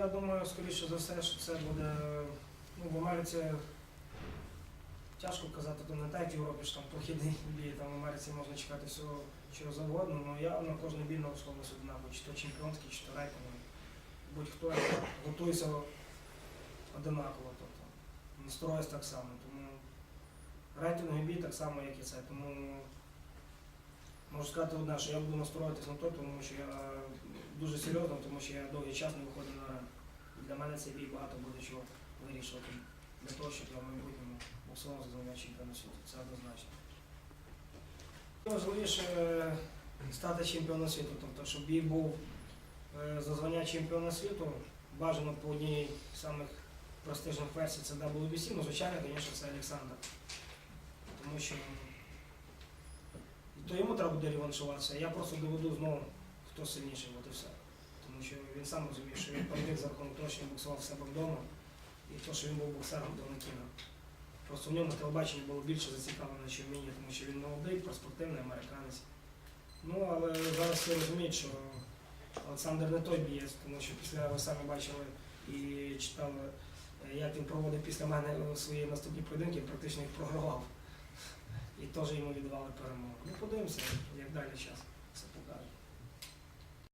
я думаю, скоріше за все, що це буде. Ну, в Америці тяжко казати, то не так, як в Європі що там прохідний бій, там в Америці можна чекати всього чого завгодно, але я на кожний бій налаштовуюся однаково, чи то чемпіонський, чи то рейтинговий. Будь-хто готується одинаково. Тобто. Настроюсь так само. Тому рейтинговий бій так само, як і це. Тому можу сказати одне, що я буду настроюватись на то, тому що я дуже серйозно, тому що я довгий час не виходив на арену. Для мене цей бій багато буде чого вирішувати для того, щоб я в майбутньому боксував за звання чемпіона світу. Це однозначно. Важливіше е, стати чемпіоном світу, тобто, щоб бій був е, за чемпіона світу, бажано по одній з самих престижних версій це WBC, ну, звичайно, звісно, це Олександр. Тому що то йому треба буде реваншуватися, я просто доведу знову, хто сильніший, от і все. Тому що він сам розуміє, що він переміг за рахунок того, що він боксував себе вдома, і то, що він був боксером до Накіна. Просто в ньому телебачення було більше зацікавлене, ніж в мені, тому що він молодий, перспективний американець. Ну, але зараз всі розуміють, що Олександр не той бієць, тому що після ви самі бачили і читали, як він проводив після мене свої наступні поєдинки, практично їх програвав. І теж йому віддавали перемогу. Ну, подивимося, як далі час все покаже.